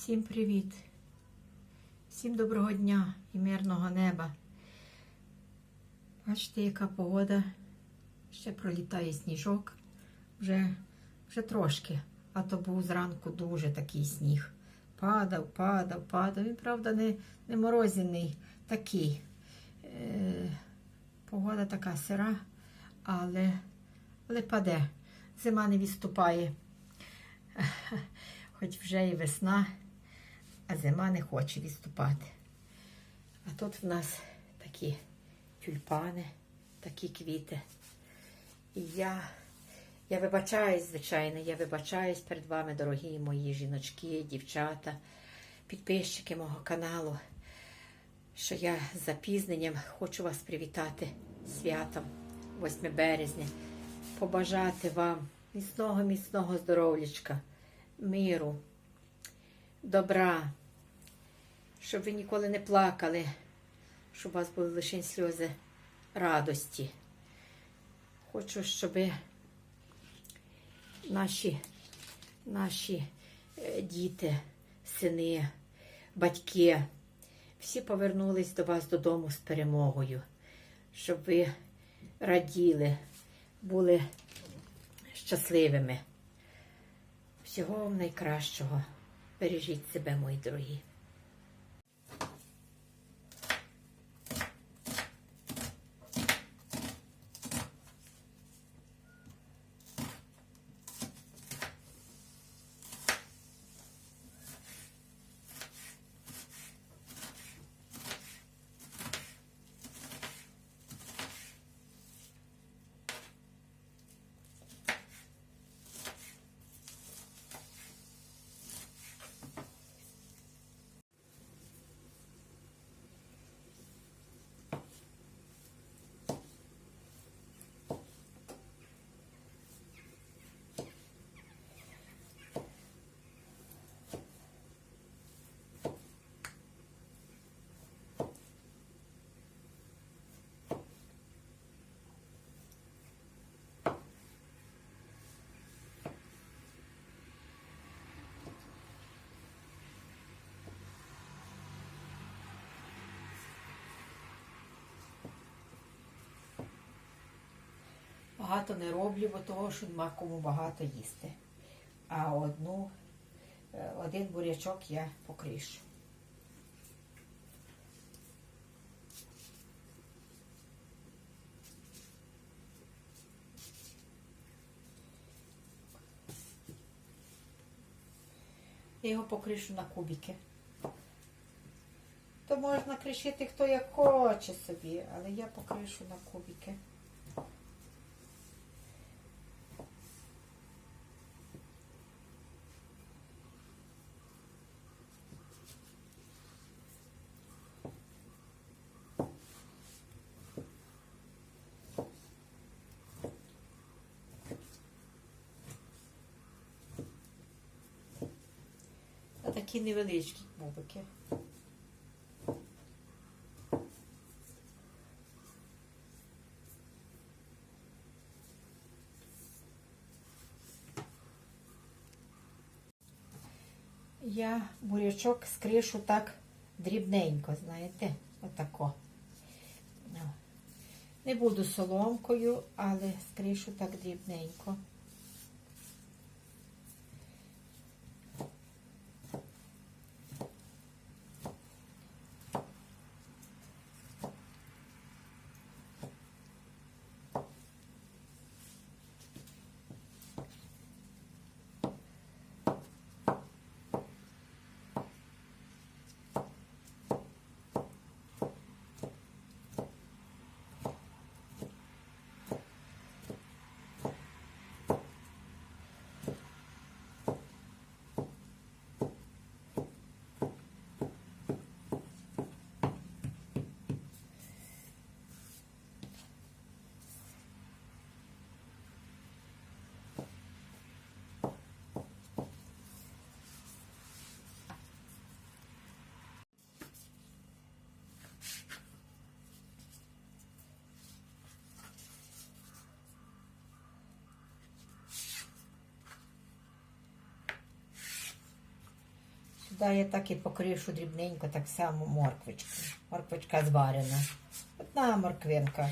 Всім привіт! Всім доброго дня і мирного неба. Бачите, яка погода. Ще пролітає сніжок. Вже, вже трошки. А то був зранку дуже такий сніг. Падав, падав, падав. Він, правда, не, не морозяний такий. Е, погода така сира, але, але паде. Зима не відступає. Хоч вже і весна, а зима не хоче відступати. А тут в нас такі тюльпани, такі квіти. І я, я вибачаюсь, звичайно, я вибачаюсь перед вами, дорогі мої жіночки, дівчата, підписчики мого каналу, що я з запізненням хочу вас привітати святом 8 березня, побажати вам міцного, міцного здоров'ячка миру, добра, щоб ви ніколи не плакали, щоб у вас були лише сльози радості. Хочу, щоб наші, наші е, діти, сини, батьки, всі повернулись до вас додому з перемогою, щоб ви раділи, були щасливими. Всього вам найкращого. Бережіть себе, мої дорогі. Багато не роблю, бо того, що нема кому багато їсти. А одну, е, один бурячок я покришу. Я його покришу на кубики. То можна кришити хто як хоче собі, але я покришу на кубики. Такі невеличкі кубики. Я бурячок скришу так дрібненько, знаєте, отако. Не буду соломкою, але скришу так дрібненько. Сюди я так і покришу дрібненько, так само морквочку. Морквочка зварена. Одна морквинка.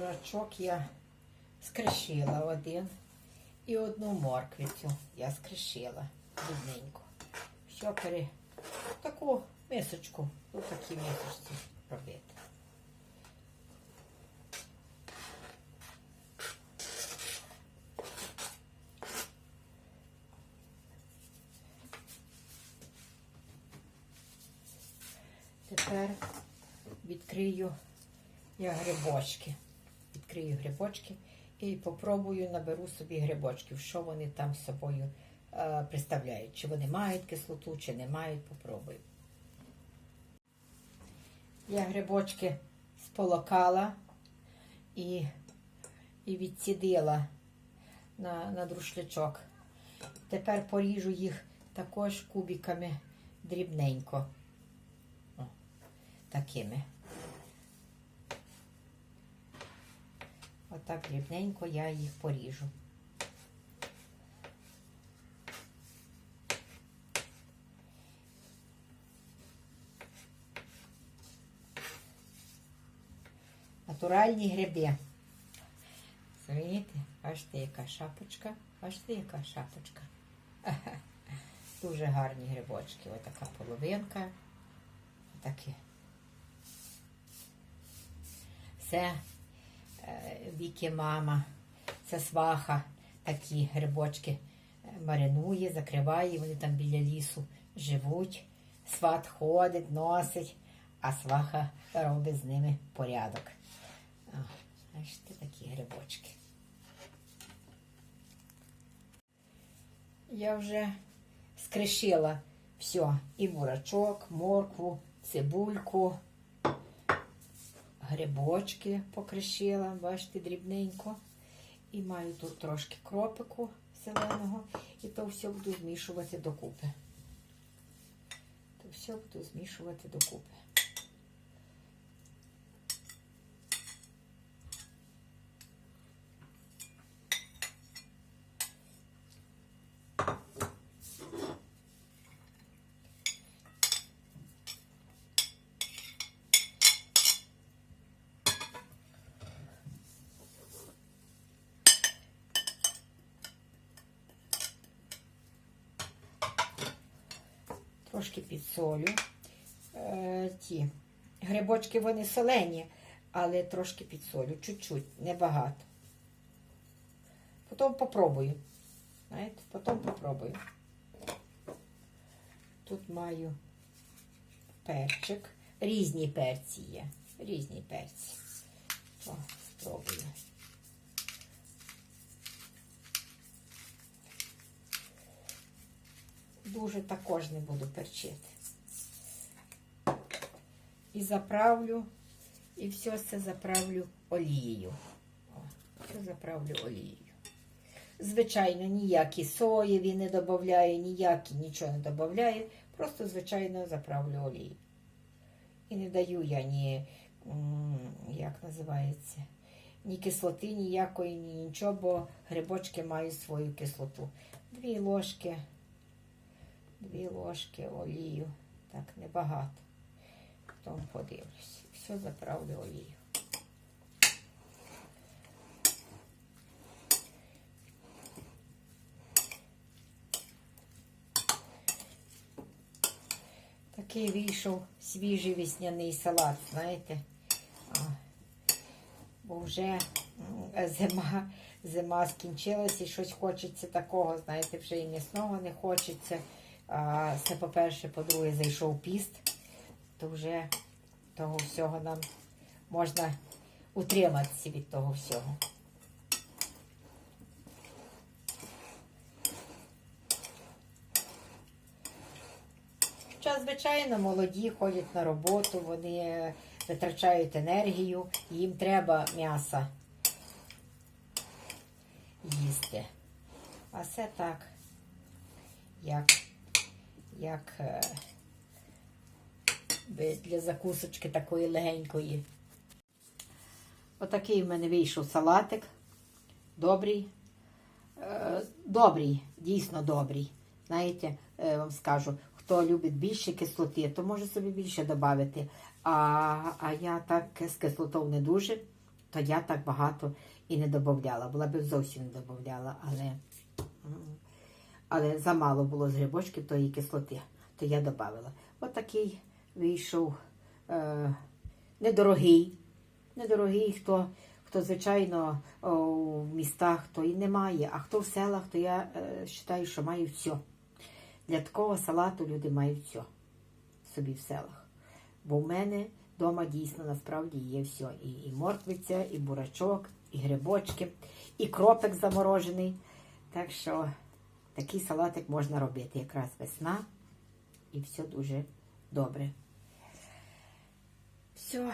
Бурачок я скришила один і одну морквицю я скришила дрібненько. Все пере таку мисочку, у такій мисочці робити. Тепер відкрию я грибочки. Відкрию грибочки і попробую наберу собі грибочків, що вони там з собою е, представляють. Чи вони мають кислоту, чи не мають, попробую. Я грибочки сполокала і, і відсідила на, на друшлячок. Тепер поріжу їх також кубиками дрібненько. О, такими. Отак дрібненько я їх поріжу. Натуральні гриби. Знаєте, бачите, яка шапочка, бачите, яка шапочка. Дуже гарні грибочки. Ось така половинка. Такі. Все віки мама, це сваха, такі грибочки е, маринує, закриває, вони там біля лісу живуть. Сват ходить, носить, а сваха робить з ними порядок. Бачите, такі грибочки. Я вже скришила все. І бурачок, моркву, цибульку, грибочки покришила, бачите, дрібненько. І маю тут трошки кропику зеленого. І то все буду змішувати докупи. То все буду змішувати докупи. Трошки підсолю. Е, ті грибочки вони солені, але трошки підсолю, чуть-чуть, небагато. Потім попробую. Знаєте, потім попробую. Тут маю перчик. Різні перці є. Різні перці. О, спробую. Дуже також не буду перчити. І заправлю, і все це заправлю олією. Все заправлю олією. Звичайно, ніякі соєві не додаю, ніякі нічого не додаю. Просто, звичайно, заправлю олією. І не даю я ні, як називається, ні кислоти ніякої, ні нічого, бо грибочки мають свою кислоту. Дві ложки, дві ложки олію. Так, небагато. Потім подивлюсь. Все заправлю олію. Такий вийшов свіжий весняний салат, знаєте. Бо вже зима, зима скінчилась і щось хочеться такого, знаєте, вже і м'ясного не хочеться. А, це, по-перше, по-друге, зайшов піст, то вже того всього нам можна утриматися від того всього. звичайно, молоді ходять на роботу, вони витрачають енергію, їм треба м'яса їсти. А це так, як, як е, для закусочки такої легенької. Отакий в мене вийшов салатик. Добрий. Е, добрий, дійсно добрий. Знаєте, е, вам скажу, хто любить більше кислоти, то може собі більше додати. А, а я так з кислотою не дуже, то я так багато і не додавала. Була б зовсім не додавала, але, але замало було з грибочків тої кислоти, то я додавала. Отакий вийшов е, недорогий. Недорогий, хто, хто звичайно о, в містах, то і не має, а хто в селах, то я е, вважаю, що має все. Для такого салату люди мають все собі в селах. Бо в мене вдома дійсно насправді є все. І, і морквиця, і бурачок, і грибочки, і кропик заморожений. Так що такий салатик можна робити якраз весна, і все дуже добре. Все.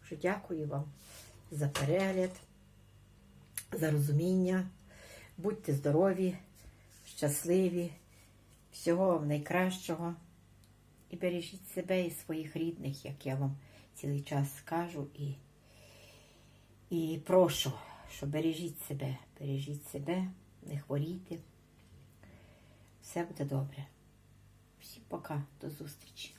Дуже дякую вам за перегляд, за розуміння. Будьте здорові, щасливі, всього вам найкращого. І бережіть себе і своїх рідних, як я вам цілий час скажу. І, і прошу, що бережіть себе, бережіть себе, не хворійте. Все буде добре. Всім пока, до зустрічі.